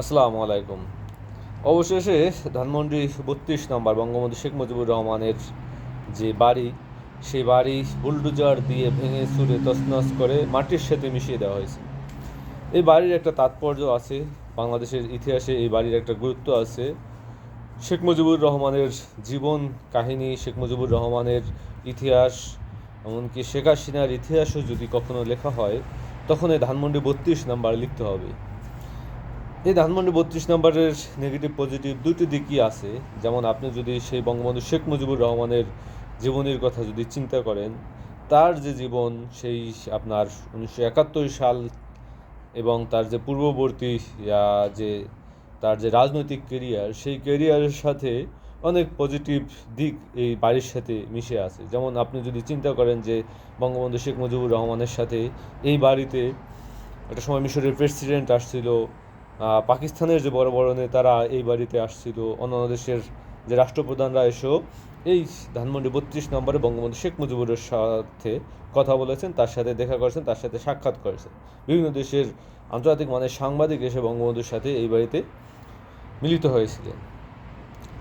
আসসালামু আলাইকুম। অবশেষে ধানমন্ডি বত্রিশ নম্বর বঙ্গবন্ধু শেখ মুজিবুর রহমানের যে বাড়ি, সেই বাড়ি বুলডুজার দিয়ে ভেঙে চুরে তছনছ করে মাটির সাথে মিশিয়ে দেওয়া হয়েছে। এই বাড়ির একটা তাৎপর্য আছে, বাংলাদেশের ইতিহাসে এই বাড়ির একটা গুরুত্ব আছে। শেখ মুজিবুর রহমানের জীবন কাহিনী, শেখ মুজিবুর রহমানের ইতিহাস, এমনকি শেখ হাসিনার ইতিহাসও যদি কখনো লেখা হয় তখন এই ধানমন্ডি বত্রিশ নাম্বার লিখতে হবে। এই ধানমন্ডি বত্রিশ নম্বরের নেগেটিভ পজিটিভ দুটি দিকই আছে। যেমন আপনি যদি সেই বঙ্গবন্ধু শেখ মুজিবুর রহমানের জীবনীর কথা যদি চিন্তা করেন, তার যে জীবন সেই আপনার উনিশশো একাত্তর সাল এবং তার যে পূর্ববর্তী যে তার যে রাজনৈতিক কেরিয়ার সেই কেরিয়ারের সাথে অনেক পজিটিভ দিক এই বাড়ির সাথে মিশে আছে। যেমন আপনি যদি চিন্তা করেন যে বঙ্গবন্ধু শেখ মুজিবুর রহমানের সাথে এই বাড়িতে একটা সময় মিশরের প্রেসিডেন্ট আসছিল পাকিস্তানের যে বড় বড় নেতারা এই বাড়িতে আসছিল, অন্যান্য দেশের যে রাষ্ট্রপ্রধানরা এসেও এই ধানমন্ডি বত্রিশ নম্বরে বঙ্গবন্ধু শেখ মুজিবুরের সাথে কথা বলেছেন, তার সাথে দেখা করেছেন, তার সাথে সাক্ষাৎ করেছেন। বিভিন্ন দেশের আন্তর্জাতিক মানের সাংবাদিক এসে বঙ্গবন্ধুর সাথে এই বাড়িতে মিলিত হয়েছিলেন।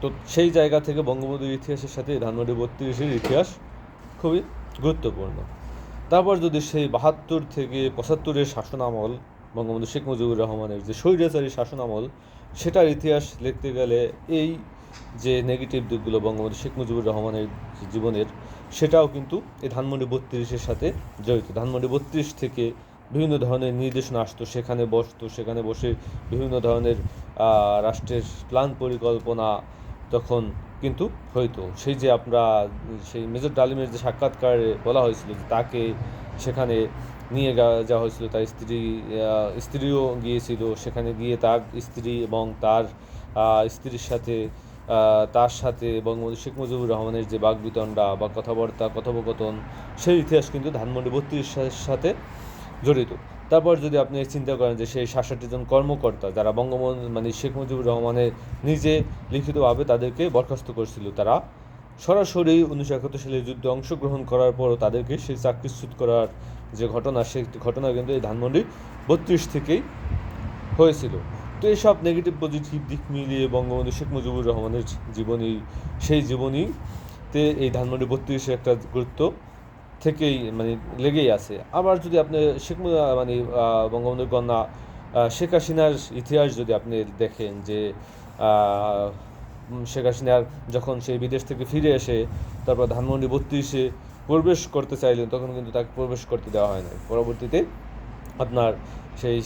তো সেই জায়গা থেকে বঙ্গবন্ধুর ইতিহাসের সাথে ধানমন্ডি বত্রিশের ইতিহাস খুবই গুরুত্বপূর্ণ। তারপর যদি সেই বাহাত্তর থেকে পঁচাত্তরের শাসনামল বঙ্গবন্ধু শেখ মুজিবুর রহমানের যে স্বৈরাচারী শাসনামল সেটার ইতিহাস লিখতে গেলে এই যে নেগেটিভ দিকগুলো বঙ্গবন্ধু শেখ মুজিবুর রহমানের জীবনের, সেটাও কিন্তু এই ধানমন্ডি বত্রিশের সাথে জড়িত। ধানমন্ডি বত্রিশ থেকে বিভিন্ন ধরনের নির্দেশনা আসতো, সেখানে বসতো, সেখানে বসে বিভিন্ন ধরনের রাষ্ট্রের প্ল্যান পরিকল্পনা তখন কিন্তু হইতো। সেই যে আমরা, সেই মেজর ডালিমের যে সাক্ষাৎকারে বলা হয়েছিল যে তাকে সেখানে নিয়ে যাওয়া হয়েছিল। তার স্ত্রী স্ত্রীও গিয়েছিল। সেখানে গিয়ে তার স্ত্রী এবং তার স্ত্রীর সাথে তার সাথে বঙ্গবন্ধু শেখ মুজিবুর রহমানের যে বাগবিতণ্ডা বা কথাবার্তা, কথোপকথন, সেই ইতিহাস কিন্তু ধানমন্ডি বত্রিশের সাথে জড়িত। তারপর যদি আপনি চিন্তা করেন যে সেই সাতষট্টি জন কর্মকর্তা যারা বঙ্গবন্ধু মানে শেখ মুজিবুর রহমানের নিজে লিখিতভাবে তাদেরকে বরখাস্ত করেছিল, তারা সরাসরি উনিশশো একাত্তর সালে যুদ্ধে অংশগ্রহণ করার পরও তাদেরকে সেই চাকরিচ্যুত করার যে ঘটনা সেই ঘটনা কিন্তু এই ধানমন্ডি বত্রিশ থেকেই হয়েছিল। তো এইসব নেগেটিভ পজিটিভ দিক মিলিয়ে বঙ্গবন্ধু শেখ মুজিবুর রহমানের জীবনী, সেই জীবনীতে এই ধানমন্ডি বত্রিশে একটা গুরুত্ব থেকেই মানে লেগেই আছে। আবার যদি আপনি শেখ মানে বঙ্গবন্ধুর কন্যা শেখ হাসিনার ইতিহাস যদি আপনি দেখেন যে শেখ হাসিনার যখন সেই বিদেশ থেকে ফিরে এসে, তারপর ধানমন্ডি বত্রিশে প্রবেশ করতে চাইলেন, তখন কিন্তু তাকে প্রবেশ করতে দেওয়া হয় না পরবর্তীতে আপনার সেই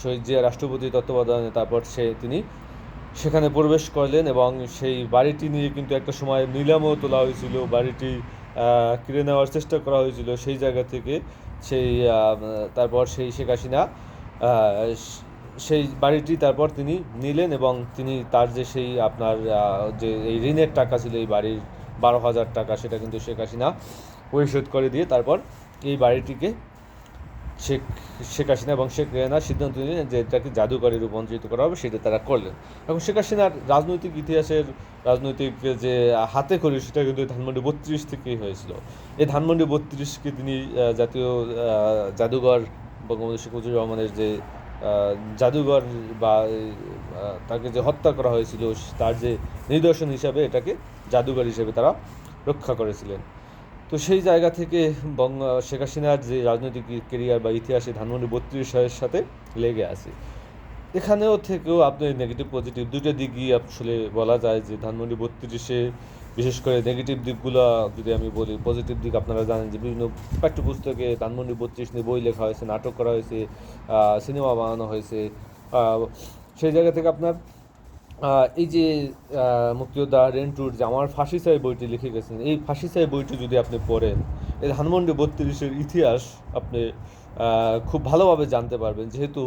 শহীদ জিয়া রাষ্ট্রপতি তত্ত্বাবধানে তারপর সে তিনি সেখানে প্রবেশ করলেন এবং সেই বাড়িটি নিয়ে কিন্তু একটা সময় নিলামও তোলা হয়েছিল, বাড়িটি কিনে নেওয়ার চেষ্টা করা হয়েছিল। সেই জায়গা থেকে সেই তারপর সেই শেখ হাসিনা সেই বাড়িটি তারপর তিনি নিলেন এবং তিনি তার যে সেই আপনার যে এই ঋণের টাকা ছিল এই বাড়ির বারো হাজার টাকা, সেটা কিন্তু শেখ হাসিনা পরিশোধ করে দিয়ে তারপর এই বাড়িটিকে শেখ শেখ হাসিনা এবং শেখ রেহানা সিদ্ধান্ত নিলেন যে এটাকে জাদুঘরে রূপান্তরিত করা হবে, সেটা তারা করলেন। এখন শেখ হাসিনার রাজনৈতিক ইতিহাসের, রাজনৈতিক যে হাতে করি সেটা কিন্তু ধানমন্ডি বত্রিশ থেকেই হয়েছিল। এই ধানমন্ডি বত্রিশকে তিনি জাতীয় জাদুঘর বঙ্গবন্ধু শেখ মুজিবুর রহমানের যে জাদুঘর বা তাকে যে হত্যা করা হয়েছিল, তার যে নিদর্শন হিসাবে এটাকে জাদুঘর হিসেবে তারা রক্ষা করেছিলেন। তো সেই জায়গা থেকে বঙ্গ, শেখ হাসিনার যে রাজনৈতিক কেরিয়ার বা ইতিহাসে ধানমন্ডি বত্রিশ সালের সাথে লেগে আছে। এখানেও থেকেও আপনি নেগেটিভ পজিটিভ দুটো দিকই আসলে বলা যায় যে ধানমন্ডি বত্রিশে, বিশেষ করে নেগেটিভ দিকগুলো যদি আমি বলি পজিটিভ দিক আপনারা জানেন যে বিভিন্ন পাঠ্যপুস্তকে ধানমন্ডি বত্রিশ নিয়ে বই লেখা হয়েছে, নাটক করা হয়েছে সিনেমা বানানো হয়েছে সেই জায়গা থেকে আপনার এই যে মুক্তিযোদ্ধা রেন্টুর যে আমার ফাঁসি চাই বইটি লিখে গেছেন, এই ফাঁসি চাই বইটি যদি আপনি পড়েন এই ধানমন্ডি বত্রিশের ইতিহাস আপনি খুব ভালোভাবে জানতে পারবেন। যেহেতু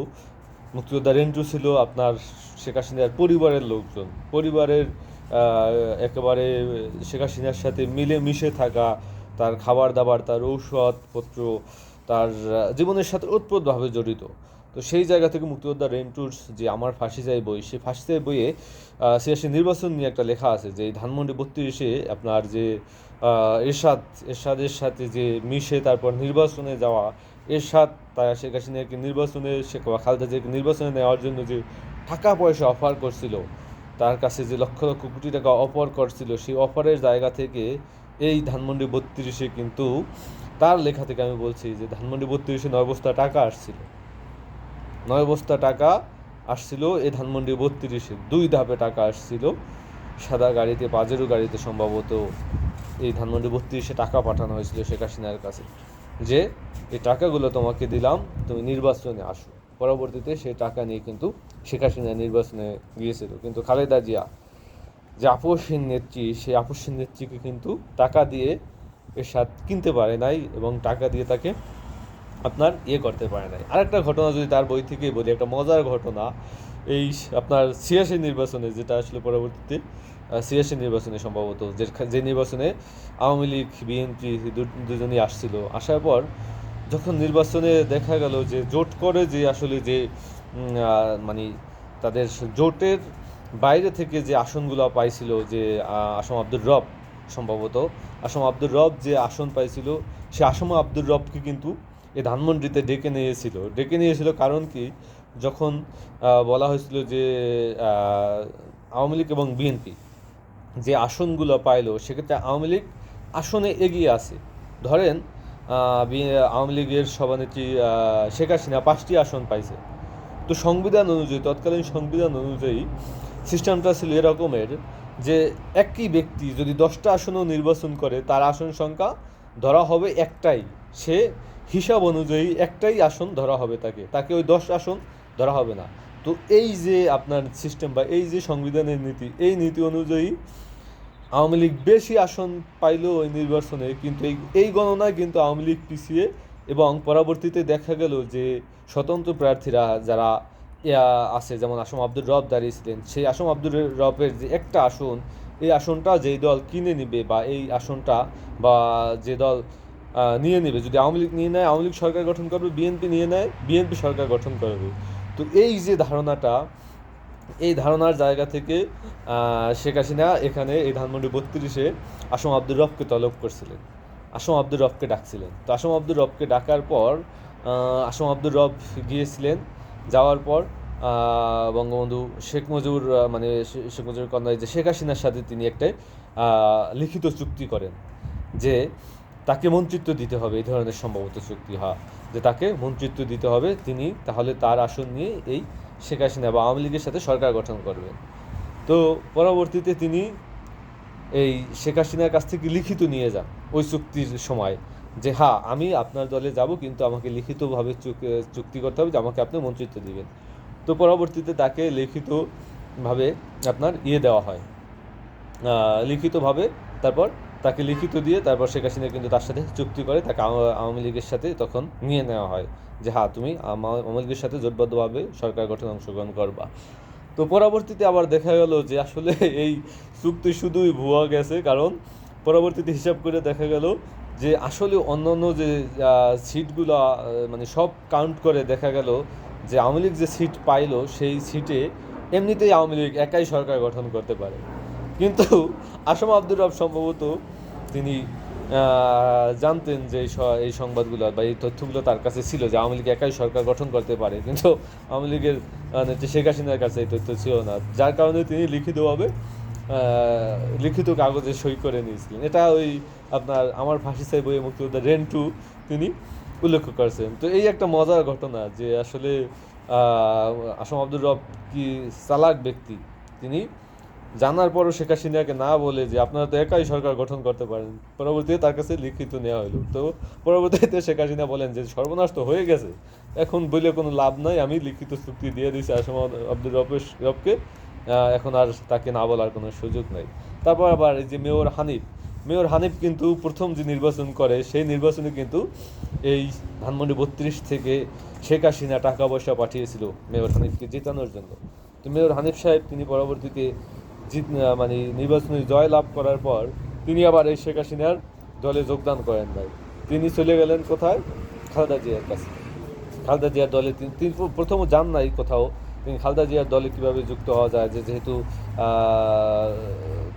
মুক্তিযোদ্ধা রেন্টু ছিল আপনার শেখ হাসিনার পরিবারের লোকজন, পরিবারের একেবারে শেখ হাসিনার সাথে মিলে মিশে থাকা, তার খাবার দাবার, তার ঔষধপত্র, তার জীবনের সাথে ওতপ্রোতভাবে জড়িত। তো সেই জায়গা থেকে মুক্তিযোদ্ধা রেন্টুর যে আমার ফাঁসি চাই বই, সেই ফাঁসি চাই বইয়ে সিয়াসি নির্বাচন নিয়ে একটা লেখা আছে যে ধানমন্ডি বত্রিশে আপনার যে এরশাদ, এরশাদের সাথে যে মিশে তারপর নির্বাচনে যাওয়া, এরশাদ, তারা শেখ হাসিনাকে নির্বাচনে, শেখ খালেদা জিয়াকে নির্বাচনে নেওয়ার জন্য যে টাকা পয়সা অফার করছিল, তার কাছে যে লক্ষ লক্ষ কোটি টাকা অফার করছিল, সেই অফারের জায়গা থেকে এই ধানমন্ডি বত্রিশে কিন্তু, তার লেখা থেকে আমি বলছি যে ধানমন্ডি বত্রিশে নয় বস্তা টাকা আসছিল। নয় বস্তা টাকা আসছিল, এ ধানমন্ডি বত্রিশে দুই ধাপে টাকা আসছিল। সাদা গাড়িতে পাজেরো গাড়িতে সম্ভবত এই ধানমন্ডি বত্রিশে টাকা পাঠানো হয়েছিল শেখ হাসিনার কাছে। যে, এই টাকাগুলো তোমাকে দিলাম, তুমি নির্বাচনে আসো। পরবর্তীতে সেই টাকা নিয়ে কিন্তু শেখ হাসিনা নির্বাচনে গিয়েছিল। কিন্তু খালেদা জিয়া, যে আপসহীন নেত্রী, সেই আপসহীন নেত্রীকে কিন্তু টাকা দিয়ে এর সাথ কিনতে পারে নাই এবং টাকা দিয়ে তাকে আপনার ইয়ে করতে পারে নাই। আরেকটা ঘটনা যদি তার বই থেকেই বলি, একটা মজার ঘটনা, এই আপনার ছিয়াশি নির্বাচনে যেটা আসলে পরবর্তীতে ছিয়াশি নির্বাচনে সম্ভবত যে যে নির্বাচনে আওয়ামী লীগ, বিএনপি দুজনই আসছিল, আসার পর যখন নির্বাচনে দেখা গেল যে জোট করে যে আসলে যে মানে তাদের জোটের বাইরে থেকে যে আসনগুলো পাইছিল যে আসম আব্দুর রব সম্ভবত, আসম আব্দুর রব যে আসন পাইছিল, সে আসম আব্দুর রবকে কিন্তু এই ধানমন্ডিতে ডেকে নিয়েছিল ডেকে নিয়েছিল কারণ কি? যখন বলা হয়েছিল যে আওয়ামী লীগ এবং বিএনপি যে আসনগুলো পাইলো, সেক্ষেত্রে আওয়ামী লীগ আসনে এগিয়ে আছে। ধরেন আওয়ামী লীগের সভানেত্রী শেখ হাসিনা পাঁচটি আসন পাইছে। তো সংবিধান অনুযায়ী, তৎকালীন সংবিধান অনুযায়ী সিস্টেমটা ছিল এরকমের যে, একই ব্যক্তি যদি দশটা আসনও নির্বাচন করে, তার আসন সংখ্যা ধরা হবে একটাই। সে হিসাব অনুযায়ী একটাই আসন ধরা হবে তাকে। তাকে ওই দশ আসন ধরা হবে না। তো এই যে আপনার সিস্টেম বা এই যে সংবিধানের নীতি, এই নীতি অনুযায়ী আওয়ামী লীগ বেশি আসন পাইলো ওই নির্বাচনে কিন্তু এই এই গণনায় কিন্তু আওয়ামী লীগ পিছিয়ে এবং পরবর্তীতে দেখা গেল যে স্বতন্ত্র প্রার্থীরা যারা আছে, যেমন আসম আব্দুর রব দাঁড়িয়েছিলেন সেই আসম আব্দুর রবের যে একটা আসন, এই আসনটা যেই দল কিনে নিবে বা এই আসনটা বা যে দল নিয়ে নেবে। যদি আওয়ামী লীগ নিয়ে নেয় আওয়ামী লীগ সরকার গঠন করবে বিএনপি নিয়ে নেয় বিএনপি সরকার গঠন করবে। তো এই যে ধারণাটা এই ধারণার জায়গা থেকে শেখ হাসিনা এখানে এই ধানমন্ডি বত্রিশে আসম আব্দুর রবকে তলব করছিলেন। আসম আব্দুর রবকে ডাকছিলেন। তো আসম আব্দুর রবকে ডাকার পর আসম আব্দুর রব গিয়েছিলেন। যাওয়ার পর বঙ্গবন্ধু শেখ মুজিবুর আহ, মানে শেখ মুজিবুর কন্যায় যে শেখ হাসিনার সাথে তিনি একটা লিখিত চুক্তি করেন যে তাকে মন্ত্রিত্ব দিতে হবে, এই ধরনের সম্ভবত চুক্তি হয় যে তাকে মন্ত্রিত্ব দিতে হবে, তিনি তাহলে তার আসন নিয়ে এই শেখ হাসিনা বা আওয়ামী লীগের সাথে সরকার গঠন করবেন। তো পরবর্তীতে তিনি এই শেখ হাসিনার কাছ থেকে লিখিত নিয়ে যান ওই চুক্তির সময়, যে হ্যাঁ আমি আপনার দলে যাব, কিন্তু আমাকে লিখিতভাবে চুক- চুক্তি করতে হবে যে আমাকে আপনি মন্ত্রিত্ব দিবেন। তো পরবর্তীতে তাকে লিখিতভাবে আপনার ইয়ে দেওয়া হয়। লিখিতভাবে তারপর তাকে লিখিত দিয়ে তারপর শেখ হাসিনা কিন্তু তার সাথে চুক্তি করে, তাকে আওয়ামী লীগের সাথে তখন নিয়ে নেওয়া হয় যে হ্যাঁ তুমি আওয়ামী লীগের সাথে জোটবদ্ধভাবে সরকার গঠনে অংশগ্রহণ করবা। তো পরবর্তীতে আবার দেখা গেল যে, আসলে এই চুক্তি শুধুই ভুয়া গেছে। কারণ পরবর্তীতে হিসাব করে দেখা গেল যে, আসলে অন্যান্য যে সিটগুলো মানে সব কাউন্ট করে দেখা গেল যে, আওয়ামী লীগ যে সিট পাইলো, সেই সিটে এমনিতেই আওয়ামী লীগ একাই সরকার গঠন করতে পারে। কিন্তু আসম আব্দুর রব সম্ভবত তিনি জানতেন যে এই সংবাদগুলো বা এই তথ্যগুলো তার কাছে ছিল যে আওয়ামী লীগ একাই সরকার গঠন করতে পারে। কিন্তু আওয়ামী লীগের শেখ হাসিনার কাছে এই তথ্য ছিল না। যার কারণে তিনি লিখিতভাবে লিখিত কাগজে সই করে নিয়েছিলেন। এটা ওই আপনার আমার ফাঁসি চাই বইয়ে মুক্তিযোদ্ধা রেন্টু তিনি উল্লেখ করেছেন। তো এই একটা মজার ঘটনা যে আসলে আসম আব্দুর রব কি চালাক ব্যক্তি? তিনি জানার পরও শেখ হাসিনাকে না বলে যে আপনারা তো একাই সরকার গঠন করতে পারেন, পরবর্তীতে তার কাছে লিখিত নেওয়া হলো। তো পরবর্তীতে শেখ হাসিনা বলেন যে সর্বনাশ তো হয়ে গেছে, এখন বলে কোনো লাভ নাই, আমি লিখিত চুক্তি দিয়ে দিয়েছি আসম আব্দুর রবের রবকে এখন আর তাকে না বলার কোনো সুযোগ নাই। তারপর আবার এই যে মেয়র হানিফ মেয়র হানিফ কিন্তু প্রথম যে নির্বাচন করে, সেই নির্বাচনে কিন্তু এই ধানমন্ডি বত্রিশ থেকে শেখ হাসিনা টাকা পয়সা পাঠিয়েছিল মেয়র হানিফকে জেতানোর জন্য। তো মেয়র হানিফ সাহেব, তিনি পরবর্তীতে জিত মানে নির্বাচনী জয় লাভ করার পর তিনি আবার এই শেখ হাসিনার দলে যোগদান করেন নাই তিনি চলে গেলেন কোথায়? খালেদা জিয়ার কাছে। খালেদা জিয়ার দলে তিনি প্রথম যান নাই কোথাও। তিনি খালেদা জিয়ার দলে কীভাবে যুক্ত হওয়া যায়? যে যেহেতু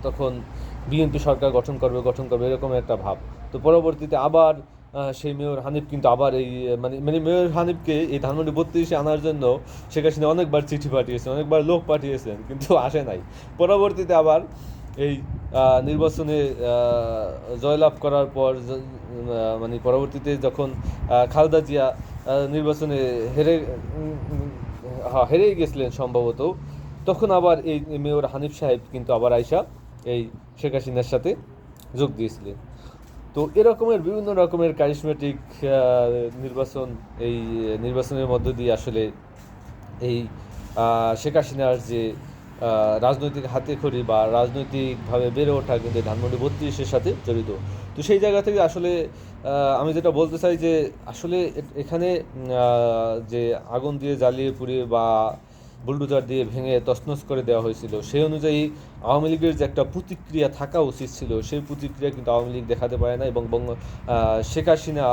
তখন বিএনপি সরকার গঠন করবে গঠন করবে, এরকম একটা ভাব। তো পরবর্তীতে আবার সেই মেয়র হানিফ কিন্তু আবার এই মানে মানে মেয়র হানিফকে এই ধানমন্ডি বত্রিশে আনার জন্য শেখ হাসিনা অনেকবার চিঠি পাঠিয়েছেন অনেকবার লোক পাঠিয়েছেন কিন্তু আসে নাই। পরবর্তীতে আবার এই নির্বাচনে জয়লাভ করার পর মানে পরবর্তীতে যখন খালেদা জিয়া নির্বাচনে হেরে হ্যাঁ, হেরেই গেছিলেন সম্ভবত তখন আবার এই মেয়র হানিফ সাহেব কিন্তু আবার আইসা এই শেখ হাসিনার সাথে যোগ দিয়েছিলেন। তো এরকমের বিভিন্ন রকমের কারিশমেটিক নির্বাচন, এই নির্বাচনের মধ্য দিয়ে আসলে এই শেখ হাসিনার যে রাজনৈতিক হাতে খড়ি বা রাজনৈতিকভাবে বেড়ে ওঠা কিন্তু ধানমন্ডি বত্রিশের সাথে জড়িত। তো সেই জায়গা থেকে আসলে আমি যেটা বলতে চাই যে আসলে এখানে যে আগুন দিয়ে জ্বালিয়ে পুড়িয়ে বা বুলডোজার দিয়ে ভেঙে তছনছ করে দেওয়া হয়েছিল। সেই অনুযায়ী আওয়ামী লীগের যে একটা প্রতিক্রিয়া থাকা উচিত ছিল, সেই প্রতিক্রিয়া কিন্তু আওয়ামী লীগ দেখাতে পারে না এবং বঙ্গ শেখ হাসিনা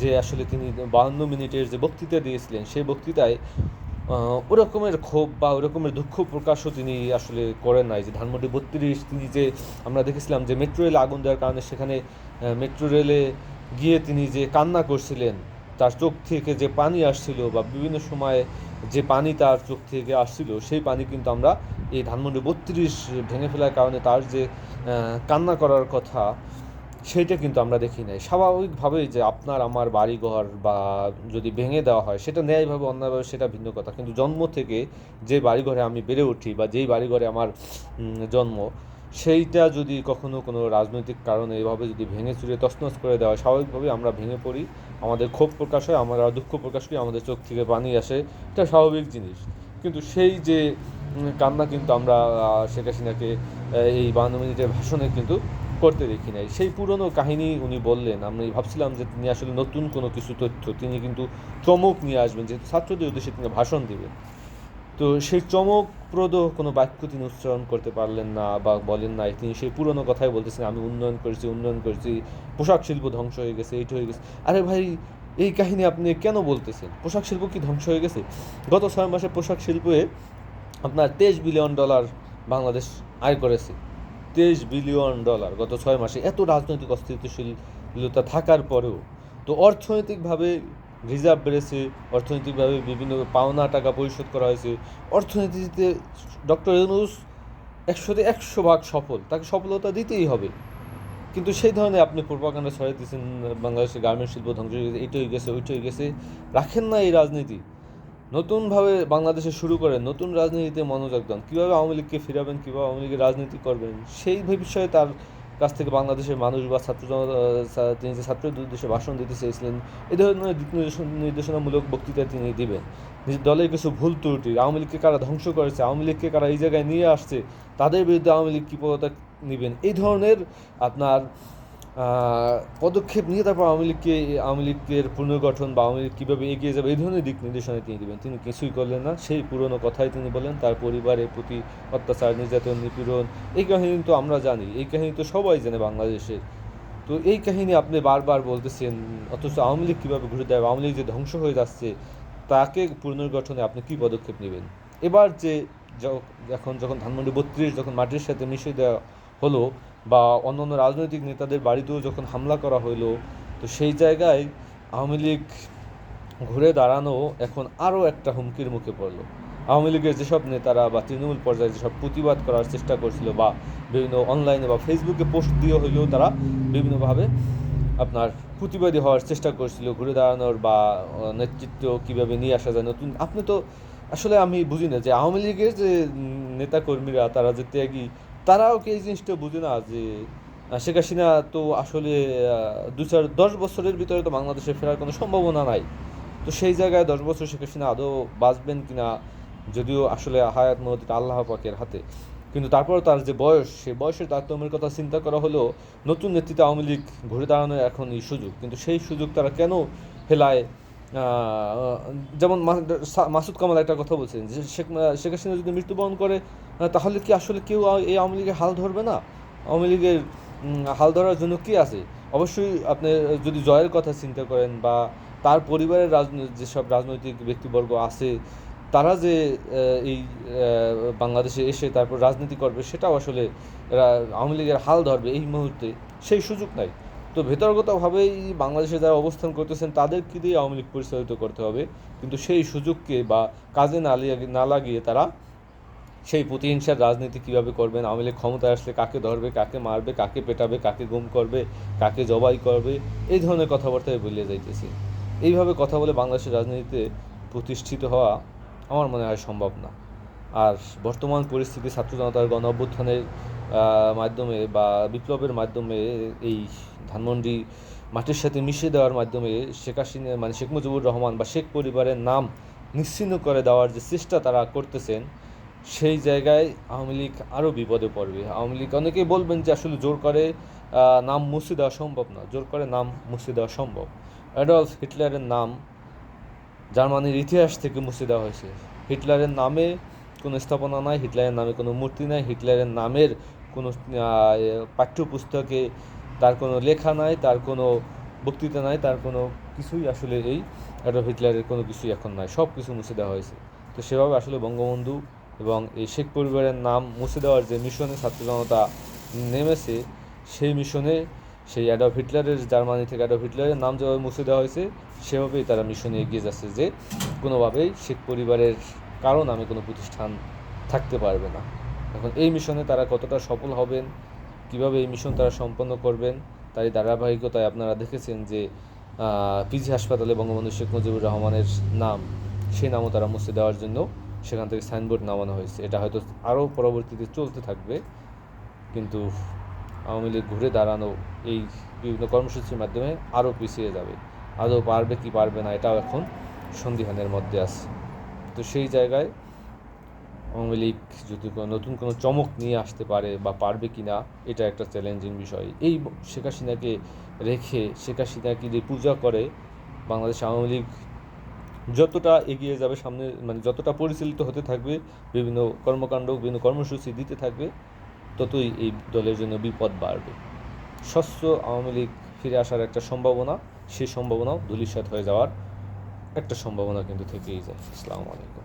যে আসলে তিনি বাহান্ন মিনিটের যে বক্তৃতা দিয়েছিলেন, সেই বক্তৃতায় ওরকমের ক্ষোভ বা ওরকমের দুঃখ প্রকাশও তিনি আসলে করেন নাই। যে ধানমন্ডি বত্রিশ, তিনি যে আমরা দেখেছিলাম যে মেট্রো রেলে আগুন দেওয়ার কারণে সেখানে মেট্রো রেলে গিয়ে তিনি যে কান্না করছিলেন, তার চোখ থেকে যে পানি আসছিল বা বিভিন্ন সময়ে যে পানি তার চোখ থেকে আসছিল, সেই পানি কিন্তু আমরা এই ধানমন্ডি বত্রিশ ভেঙে ফেলার কারণে তার যে কান্না করার কথা, সেইটা কিন্তু আমরা দেখি নাই। স্বাভাবিকভাবেই যে আপনার আমার বাড়িঘর বা যদি ভেঙে দেওয়া হয়, সেটা ন্যায়ভাবে, অন্যায়ভাবে সেটা ভিন্ন কথা। কিন্তু জন্ম থেকে যে বাড়িঘরে আমি বেড়ে উঠি বা যেই বাড়িঘরে আমার জন্ম সেইটা যদি কখনো কোনো রাজনৈতিক কারণে এভাবে যদি ভেঙে চুরে তছনছ করে দেওয়া স্বাভাবিকভাবেই আমরা ভেঙে পড়ি। আমাদের ক্ষোভ প্রকাশ হয়, আমরা দুঃখ প্রকাশ করি, আমাদের চোখ থেকে পানি আসে। এটা স্বাভাবিক জিনিস। কিন্তু সেই যে কান্না কিন্তু আমরা শেখ হাসিনাকে এই বান্ন মিনিটের ভাষণে কিন্তু করতে দেখি নাই। সেই পুরনো কাহিনী উনি বললেন, আমি ভাবছিলাম যে তিনি আসলে নতুন কোনো কিছু তথ্য, তিনি কিন্তু চমক নিয়ে আসবেন যে ছাত্রদের উদ্দেশ্যে তিনি ভাষণ দিবেন। তো সেই চমকপ্রদ কোনো বাক্য তিনি উচ্চারণ করতে পারলেন না বা বলেন নাই। তিনি সেই পুরনো কথাই বলতেছেন, আমি উন্নয়ন করেছি উন্নয়ন করেছি, পোশাক শিল্প ধ্বংস হয়ে গেছে, এইটা হয়ে গেছে। আরে ভাই, এই কাহিনী আপনি কেন বলতেছেন? পোশাক শিল্প কি ধ্বংস হয়ে গেছে? গত ছয় মাসে পোশাক শিল্পে আপনার তেইশ বিলিয়ন ডলার বাংলাদেশ আয় করেছে। তেইশ বিলিয়ন ডলার গত ছয় মাসে। এত রাজনৈতিক অস্থিতিশীলতা থাকার পরেও, তো অর্থনৈতিকভাবে রিজার্ভ বেড়েছে, অর্থনৈতিকভাবে বিভিন্ন পাওনা টাকা পরিশোধ করা হয়েছে। অর্থনীতিতে ডক্টর ইউনুস একশোতে একশো ভাগ সফল, তাকে সফলতা দিতেই হবে। কিন্তু সেই ধরনের আপনি পূর্বাকাণ্ডে ছড়াই দিয়েছেন, বাংলাদেশের গার্মেন্ট শিল্প ধ্বংস হয়ে গেছে এইটা গেছে ওইটা হয়ে গেছে। রাখেন না এই রাজনীতি। নতুনভাবে বাংলাদেশে শুরু করেন, নতুন রাজনীতিতে মনোযোগ দেন। কীভাবে আওয়ামী লীগকে ফিরাবেন, কীভাবে আওয়ামী লীগের রাজনীতি করবেন, সেই বিষয়ে তার কাছ থেকে বাংলাদেশের মানুষ বা ছাত্র তিনি যে ছাত্র উদ্দেশ্যে ভাষণ দিতে চেয়েছিলেন এ ধরনের দিক নির্দেশনামূলক বক্তৃতা তিনি দিবেন। নিজের দলের কিছু ভুল ত্রুটি, আওয়ামী লীগকে কারা ধ্বংস করেছে, আওয়ামী লীগকে কারা এই জায়গায় নিয়ে আসছে, তাদের বিরুদ্ধে আওয়ামী লীগ কী পদত্যাগ নেবেন? এই ধরনের আপনার পদক্ষেপ নিয়ে তারপর আওয়ামী লীগকে, আওয়ামী লীগের পুনর্গঠন বা আওয়ামী লীগ কীভাবে এগিয়ে যাবে, এই ধরনের দিক নির্দেশনা তিনি দেবেন। তিনি কিছুই করলেন না, সেই পুরনো কথাই তিনি বলেন। তার পরিবারের প্রতি অত্যাচার, নির্যাতন, নিপীড়ন, এই কাহিনী তো আমরা জানি, এই কাহিনী তো সবাই জানে বাংলাদেশের। তো এই কাহিনী আপনি বারবার বলতেছেন, অথচ আওয়ামী লীগ কীভাবে ঘুরে দেয় আওয়ামী লীগ যে ধ্বংস হয়ে যাচ্ছে, তাকে পুনর্গঠনে আপনি কী পদক্ষেপ নেবেন? এবার যে এখন যখন ধানমন্ডি বত্রিশ, যখন মাটির সাথে মিশিয়ে দেওয়া হলো বা অন্য অন্য রাজনৈতিক নেতাদের বাড়িতেও যখন হামলা করা হলো তো সেই জায়গায় আওয়ামী লীগ ঘুরে দাঁড়ানো এখন আরও একটা হুমকির মুখে পড়ল। আওয়ামী লীগের যেসব নেতারা বা তৃণমূল পর্যায়ে যেসব প্রতিবাদ করার চেষ্টা করছিল বা বিভিন্ন অনলাইনে বা ফেসবুকে পোস্ট দিয়ে হলেও তারা বিভিন্নভাবে আপনার প্রতিবাদী হওয়ার চেষ্টা করছিল, ঘুরে দাঁড়ানোর বা নেতৃত্ব কীভাবে নিয়ে আসা যায় নতুন। আপনি তো, আসলে আমি বুঝি না যে আওয়ামী লীগের যে নেতাকর্মীরা তারা যে ত্যাগী তারাও কি এই জিনিসটা বুঝে না যে শেখ হাসিনা তো আসলে দু চার দশ বছরের ভিতরে তো বাংলাদেশে ফেরার কোনো সম্ভাবনা নাই। তো সেই জায়গায় দশ বছর শেখ হাসিনা আদৌ বাঁচবেন কি না যদিও আসলে হায়াত মহতিটা আল্লাহ পাকের হাতে। কিন্তু তারপর তার যে বয়স সেই বয়সের তারতম্যের কথা চিন্তা করা হলেও নতুন নেতৃত্বে আওয়ামী লীগ ঘুরে দাঁড়ানোর এখন এই সুযোগ। কিন্তু সেই সুযোগ তারা কেন আহ, যেমন মাসুদ কামাল একটা কথা বলছেন যে শেখ শেখ হাসিনা যদি মৃত্যুবরণ করে তাহলে কি আসলে কেউ এই আওয়ামী লীগের হাল ধরবে না? আওয়ামী লীগের হাল ধরার জন্য কি আছে? অবশ্যই আপনি যদি জয়ের কথা চিন্তা করেন বা তার পরিবারের যেসব রাজনৈতিক ব্যক্তিবর্গ আছে, তারা যে এই বাংলাদেশে এসে তারপর রাজনীতি করবে, সেটাও আসলে আওয়ামী লীগের হাল ধরবে এই মুহূর্তে, সেই সুযোগ নাই। তো ভেতরগতভাবেই বাংলাদেশে যারা অবস্থান করতেছেন তাদেরকে দিয়ে আওয়ামী লীগ পরিচালিত করতে হবে? কিন্তু সেই সুযোগকে বা কাজে না লাগিয়ে না লাগিয়ে তারা সেই প্রতিহিংসার রাজনীতি কীভাবে করবেন? আওয়ামী লীগ ক্ষমতায় আসলে কাকে ধরবে, কাকে মারবে, কাকে পেটাবে, কাকে গুম করবে, কাকে জবাই করবে? এই ধরনের কথাবার্তায় বলিয়ে যাইতেছে। এইভাবে কথা বলে বাংলাদেশের রাজনীতিতে প্রতিষ্ঠিত হওয়া আমার মনে হয় সম্ভব না। আর বর্তমান পরিস্থিতি ছাত্র জনতার গণ অভ্যুত্থানের মাধ্যমে বা বিপ্লবের মাধ্যমে এই ধানমন্ডি মাটির সাথে মিশিয়ে দেওয়ার মাধ্যমে শেখ হাসিনা মানে শেখ মুজিবুর রহমান বা শেখ পরিবারের নাম নিশ্চিহ্ন করে দেওয়ার যে চেষ্টা তারা করতেছেন সেই জায়গায় আওয়ামী লীগ আরও বিপদে পড়বে। আওয়ামী লীগ অনেকেই বলবেন যে আসলে জোর করে নাম মুছে দেওয়া সম্ভব না। জোর করে নাম মুছে দেওয়া সম্ভব। অ্যাডলফ হিটলারের নাম জার্মানির ইতিহাস থেকে মুছে দেওয়া হয়েছে। হিটলারের নামে কোনো স্থাপনা নাই, হিটলারের নামে কোনো মূর্তি নাই, হিটলারের নামের কোনো পাঠ্যপুস্তকে তার কোনো লেখা নাই, তার কোনো বক্তৃতা নাই, তার কোনো কিছুই আসলে এই অ্যাডলফ হিটলারের কোনো কিছুই এখন নাই। সব কিছু মুছে দেওয়া হয়েছে। তো সেভাবে আসলে বঙ্গবন্ধু এবং এই শেখ পরিবারের নাম মুছে দেওয়ার যে মিশনে ছাত্র জনতা নেমেছে, সেই মিশনে সেই অ্যাডলফ হিটলারের, জার্মানি থেকে অ্যাডলফ হিটলারের নাম যেভাবে মুছে দেওয়া হয়েছে, সেভাবেই তারা মিশনে এগিয়ে যাচ্ছে যে কোনোভাবেই শেখ পরিবারের কারণ আমি কোনো প্রতিষ্ঠান থাকতে পারবে না। এখন এই মিশনে তারা কতটা সফল হবেন, কীভাবে এই মিশন তারা সম্পন্ন করবেন, তারই ধারাবাহিকতায় আপনারা দেখেছেন যে পিজি হাসপাতালে বঙ্গবন্ধু শেখ মুজিবুর রহমানের নাম, সেই নামও তারা মুছে দেওয়ার জন্য সেখান থেকে সাইনবোর্ড নামানো হয়েছে। এটা হয়তো আরও পরবর্তীতে চলতে থাকবে। কিন্তু আওয়ামী লীগ ঘুরে দাঁড়ানো এই বিভিন্ন কর্মসূচির মাধ্যমে আরও পিছিয়ে যাবে। আদৌ পারবে কি পারবে না, এটাও এখন সন্দিহানের মধ্যে আছে। তো সেই জায়গায় আওয়ামী লীগ যদি কোনো নতুন কোনো চমক নিয়ে আসতে পারে বা পারবে কি না, এটা একটা চ্যালেঞ্জিং বিষয়। এই শেখ হাসিনাকে রেখে শেখ হাসিনাকে যে পূজা করে, বাংলাদেশ আওয়ামী লীগ যতটা এগিয়ে যাবে, সামনে মানে যতটা পরিচালিত হতে থাকবে, বিভিন্ন কর্মকাণ্ড, বিভিন্ন কর্মসূচি দিতে থাকবে, ততই এই দলের জন্য বিপদ বাড়বে। স্বচ্ছ আওয়ামী লীগ ফিরে আসার একটা সম্ভাবনা, সেই সম্ভাবনাও ধূলিসাৎ হয়ে যাওয়ার একটা সম্ভাবনা কিন্তু থেকেই যায়। আসসালামু আলাইকুম।